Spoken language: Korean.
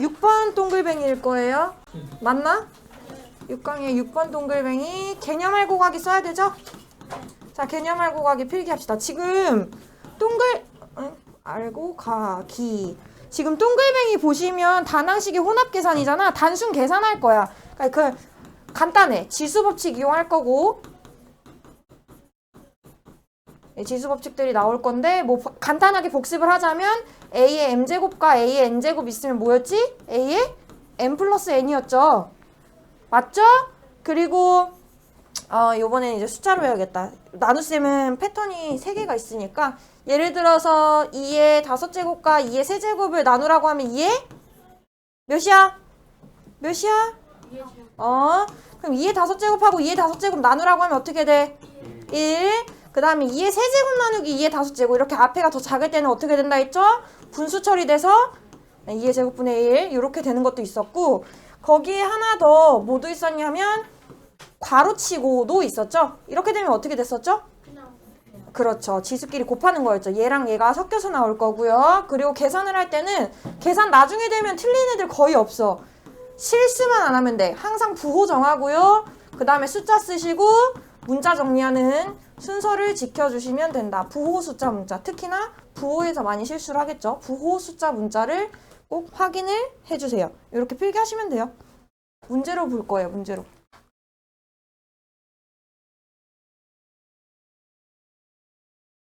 6번 동글뱅이일 거예요. 맞나? 6강의 6번 동글뱅이 개념 알고 가기 써야 되죠? 자, 개념 알고 가기 필기합시다. 지금 동글 응? 알고 가기. 지금 동글뱅이 보시면 단항식의 혼합 계산이잖아. 단순 계산할 거야. 그러니까 그 간단해. 지수 법칙 이용할 거고 네, 지수 법칙들이 나올 건데 뭐 버- 간단하게 복습을 하자면 a의 m 제곱과 a의 n 제곱 있으면 뭐였지? a의 m 플러스 n이었죠. 맞죠? 그리고 어 요번에는 이제 숫자로 해야겠다. 나눗셈은 패턴이 세 개가 있으니까 예를 들어서 2의 다섯 제곱과 2의 세 제곱을 나누라고 하면 2의 몇이야? 몇이야? 어 그럼 2의 다섯 제곱하고 2의 다섯 제곱 나누라고 하면 어떻게 돼? 1. 그 다음에 2의 세제곱 나누기 2의 다섯 제곱 이렇게 앞에가 더 작을 때는 어떻게 된다 했죠? 분수 처리돼서 2의 제곱분의 1 이렇게 되는 것도 있었고 거기에 하나 더 뭐도 있었냐면 괄호치고도 있었죠? 이렇게 되면 어떻게 됐었죠? 그렇죠. 지수끼리 곱하는 거였죠. 얘랑 얘가 섞여서 나올 거고요. 그리고 계산을 할 때는 계산 나중에 되면 틀린 애들 거의 없어. 실수만 안 하면 돼. 항상 부호 정하고요. 그 다음에 숫자 쓰시고 문자 정리하는 순서를 지켜주시면 된다. 부호 숫자 문자. 특히나 부호에서 많이 실수를 하겠죠. 부호 숫자 문자를 꼭 확인을 해주세요. 이렇게 필기하시면 돼요. 문제로 볼 거예요. 문제로.